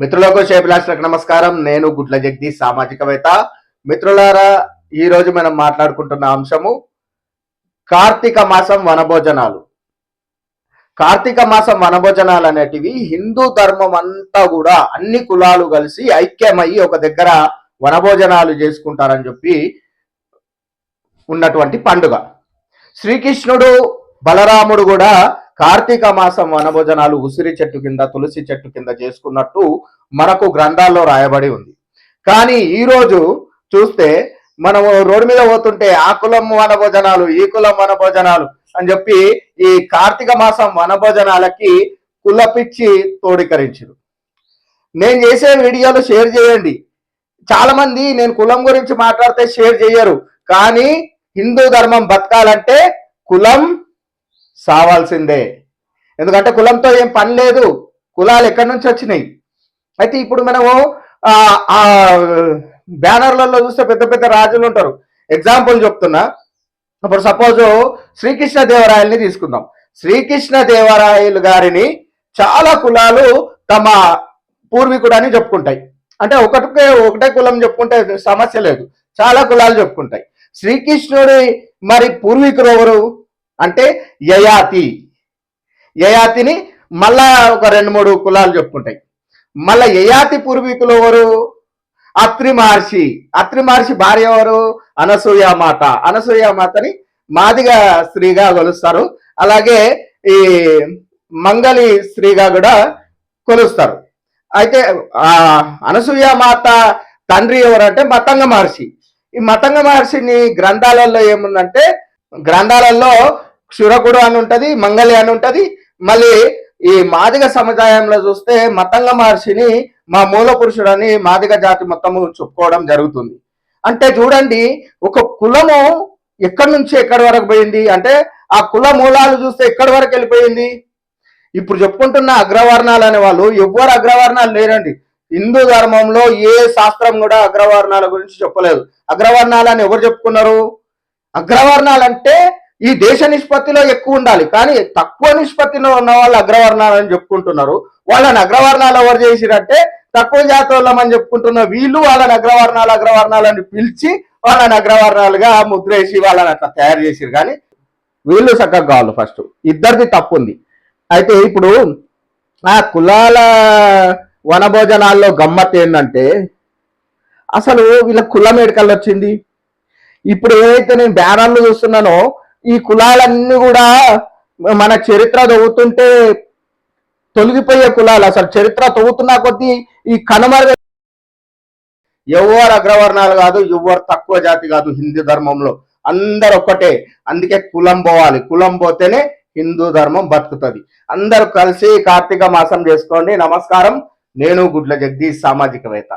మిత్రులకు శేభిలాషలకు నమస్కారం. నేను గుడ్ల జగదీష్ సామాజికవేత్త. మిత్రులారా ఈ రోజు మనం మాట్లాడుకుంటున్న అంశము కార్తీక మాసం వనభోజనాలు. కార్తీక మాసం వనభోజనాలు అనేటివి హిందూ ధర్మం అంతా కూడా అన్ని కులాలు కలిసి ఐక్యమయ్యి ఒక దగ్గర వనభోజనాలు చేసుకుంటారని చెప్పి ఉన్నటువంటి పండుగ. శ్రీకృష్ణుడు బలరాముడు కూడా కార్తీక మాసం వనభోజనాలు ఉసిరి చెట్టు కింద తులసి చెట్టు కింద చేసుకున్నట్టు మనకు గ్రంథాల్లో రాయబడి ఉంది. కానీ ఈ రోజు చూస్తే మనము రోడ్డు మీద పోతుంటే ఆ కులం వనభోజనాలు ఈ కులం వనభోజనాలు అని చెప్పి ఈ కార్తీక మాసం వనభోజనాలకి కులపిచ్చి తోడీకరించారు. నేను చేసే వీడియోలు షేర్ చేయండి. చాలా మంది నేను కులం గురించి మాట్లాడితే షేర్ చేయరు. కానీ హిందూ ధర్మం బతకాలంటే కులం సావాల్సిందే. ఎందుకంటే కులంతో ఏం పని లేదు. కులాలు ఎక్కడి నుంచి వచ్చినాయి? అయితే ఇప్పుడు మనము ఆ, బ్యానర్లలో చూస్తే పెద్ద పెద్ద రాజులు ఉంటారు. ఎగ్జాంపుల్ చెప్తున్నా. ఇప్పుడు సపోజ్ శ్రీకృష్ణ దేవరాయల్ని తీసుకుందాం. శ్రీకృష్ణ దేవరాయలు గారిని చాలా కులాలు తమ పూర్వీకుడు అని చెప్పుకుంటాయి. అంటే ఒకటికే ఒకటే కులం చెప్పుకుంటే సమస్య లేదు. చాలా కులాలు చెప్పుకుంటాయి. శ్రీకృష్ణుడి మరి పూర్వీకులు ఎవరు? అంటే యయాతి. యయాతిని మళ్ళా ఒక రెండు మూడు కులాలు చెప్పుకుంటాయి. మళ్ళా యయాతి పూర్వీకులు ఎవరు? అత్రి మహర్షి. అత్రి మహర్షి భార్య ఎవరు? అనసూయ మాత. అనసూయ మాతని మాదిగా స్త్రీగా కొలుస్తారు. అలాగే ఈ మంగళి స్త్రీగా కూడా కొలుస్తారు. అయితే ఆ అనసూయ మాత తండ్రి ఎవరంటే మతంగ మహర్షి. ఈ మతంగ మహర్షిని గ్రంథాలలో ఏముందంటే గ్రంథాలలో క్షురకుడు అని ఉంటది మంగళి అని ఉంటది. మళ్ళీ ఈ మాదిగ సముదాయంలో చూస్తే మతంగ మహర్షిని మా మూల పురుషుడని మాదిగ జాతి మొత్తము చెప్పుకోవడం జరుగుతుంది. అంటే చూడండి ఒక కులము ఎక్కడి నుంచి ఎక్కడి వరకు పోయింది? అంటే ఆ కుల మూలాలు చూస్తే ఎక్కడి వరకు వెళ్ళిపోయింది? ఇప్పుడు చెప్పుకుంటున్న అగ్రవర్ణాలు అనే వాళ్ళు ఎవ్వరు అగ్రవర్ణాలు లేరండి. హిందూ ధర్మంలో ఏ శాస్త్రం కూడా అగ్రవర్ణాల గురించి చెప్పలేదు. అగ్రవర్ణాలు అని ఎవరు చెప్పుకున్నారు? అగ్రవర్ణాలు అంటే ఈ దేశ నిష్పత్తిలో ఎక్కువ ఉండాలి. కానీ తక్కువ నిష్పత్తిలో ఉన్న వాళ్ళు అగ్రవర్ణాలు అని చెప్పుకుంటున్నారు. వాళ్ళని అగ్రవర్ణాలు ఎవరు చేసిరంటే తక్కువ జాతి వాళ్ళమని చెప్పుకుంటున్న వీళ్ళు వాళ్ళని అగ్రవర్ణాలు అగ్రవర్ణాలని పిలిచి వాళ్ళని అగ్రవర్ణాలుగా ముద్రేసి వాళ్ళని అట్లా తయారు చేసిరు. కానీ వీళ్ళు చక్కగా కావాలి ఫస్ట్. ఇద్దరిది తప్పు ఉంది అయితే ఇప్పుడు ఆ కులాల వనభోజనాల్లో గమ్మత్ ఏంటంటే అసలు వీళ్ళ కులం ఎడకల్ వచ్చింది? ఇప్పుడు ఏదైతే నేను బ్యానర్లు చూస్తున్నానో ఈ కులాలన్నీ కూడా మన చరిత్ర తవ్వుతుంటే తొలగిపోయే కులాలు. అసలు చరిత్ర తవ్వుతున్నా కొద్దీ ఈ కనుమరుగ ఎవరు అగ్రవర్ణాలు కాదు ఎవరు తక్కువ జాతి కాదు హిందూ ధర్మంలో. అందరు ఒక్కటే. అందుకే కులం పోవాలి. కులం పోతేనే హిందూ ధర్మం బతుకుతుంది. అందరూ కలిసి కార్తీక మాసం చేసుకోండి. నమస్కారం. నేను గుడ్ల జగదీష్ సామాజికవేత్త.